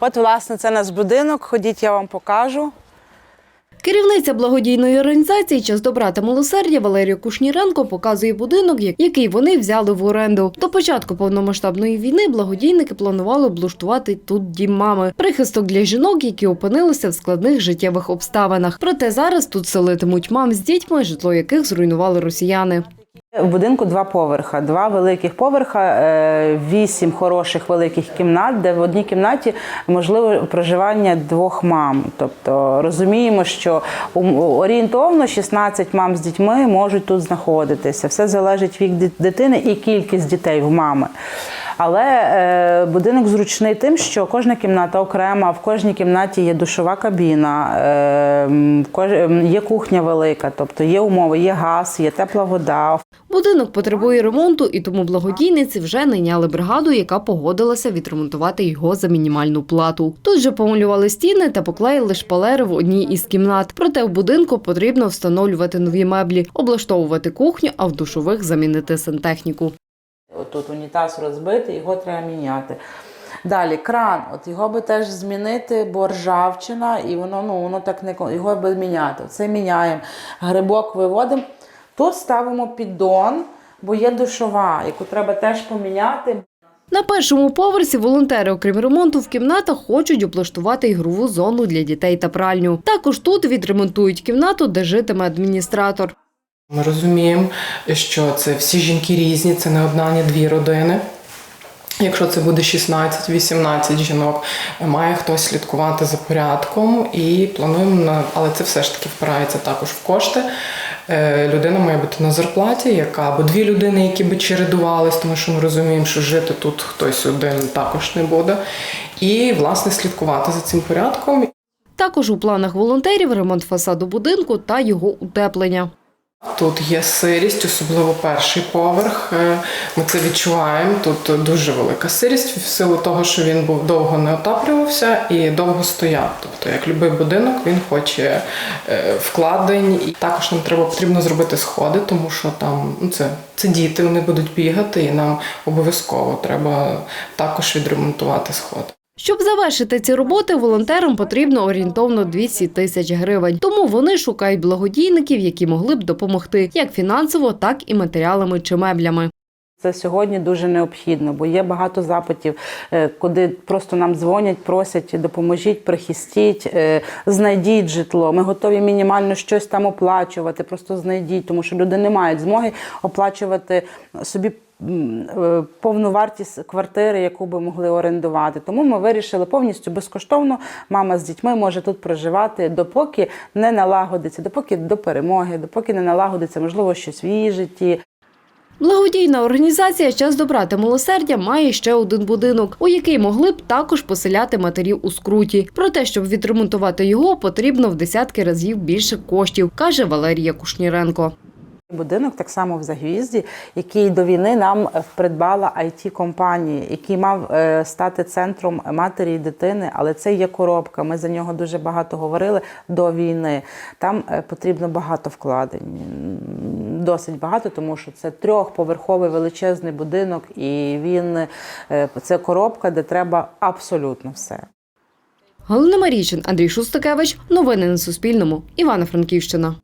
От, власне, це наш будинок. Ходіть, я вам покажу. Керівниця благодійної організації Час добра та милосердя Валерія Кушніренко показує будинок, який вони взяли в оренду. До початку повномасштабної війни благодійники планували облаштувати тут дім мами, прихисток для жінок, які опинилися в складних життєвих обставинах. Проте зараз тут селитимуть мам з дітьми, житло яких зруйнували росіяни. В будинку два поверха, два великих поверха, е, вісім хороших великих кімнат, де в одній кімнаті можливо проживання двох мам. Тобто розуміємо, що орієнтовно 16 мам з дітьми можуть тут знаходитися. Все залежить від дитини і кількість дітей в мами. Але е, будинок зручний тим, що кожна кімната окрема, в кожній кімнаті є душова кабіна, е, є кухня велика, тобто є умови, є газ, є тепла вода. Будинок потребує ремонту, і тому благодійниці вже найняли бригаду, яка погодилася відремонтувати його за мінімальну плату. Тут же помалювали стіни та поклеїли шпалери в одній із кімнат. Проте в будинку потрібно встановлювати нові меблі, облаштовувати кухню, а в душових замінити сантехніку. Отут унітаз розбитий, його треба міняти. Далі кран, от його би теж змінити, бо ржавчина, і воно ну воно так не його би міняти. Це міняємо. Грибок виводимо. Тут ставимо піддон, бо є душова, яку треба теж поміняти. На першому поверсі волонтери, окрім ремонту в кімнатах, хочуть облаштувати ігрову зону для дітей та пральню. Також тут відремонтують кімнату, де житиме адміністратор. Ми розуміємо, що це всі жінки різні, це не одна, не дві родини. Якщо це буде 16-18 жінок, має хтось слідкувати за порядком і плануємо на але це все ж таки впирається також в кошти. Е, Людина має бути на зарплаті, яка або дві людини, які би чередувались, тому що ми розуміємо, що жити тут хтось один також не буде. І власне слідкувати за цим порядком Також у планах волонтерів ремонт фасаду будинку та його утеплення. Тут є сирість, особливо перший поверх. Е, Ми це відчуваємо. Тут дуже велика сирість в силу того, що він був довго не отаплювався і довго стояв. Тобто, як будь-який будинок, він хоче е, вкладень. І також нам треба потрібно зробити сходи, тому що там ну, це, це діти, вони будуть бігати, і нам обов'язково треба також відремонтувати сходи. Щоб завершити ці роботи, волонтерам потрібно орієнтовно 200 тисяч гривень. Тому вони шукають благодійників, які могли б допомогти як фінансово, так і матеріалами чи меблями. Це сьогодні дуже необхідно, бо є багато запитів, е, куди просто нам дзвонять, просять допоможіть, прихистіть, е, знайдіть житло. Ми готові мінімально щось там оплачувати. Просто знайдіть, тому що люди не мають змоги оплачувати собі. е, Повну вартість квартири, яку би могли орендувати. Тому ми вирішили повністю безкоштовно. Мама з дітьми може тут проживати, допоки не налагодиться, допоки до перемоги, допоки не налагодиться, можливо, щось в її житті. Благодійна організація Час добра та милосердя має ще один будинок, у який могли б також поселяти матерів у скруті. Проте, щоб відремонтувати його, потрібно в десятки разів більше коштів, каже Валерія Кушніренко. Будинок так само в Загвізді, який до війни нам е, придбала it компанія який мав е, стати центром матері і дитини, але це є коробка. Ми за нього дуже багато говорили до війни. Там е, потрібно багато вкладень, досить багато, тому що це трьохповерховий величезний будинок, і він це коробка, де треба абсолютно все. Галина Марічин, Андрій Шустакевич. Новини на Суспільному. Івано-Франківщина.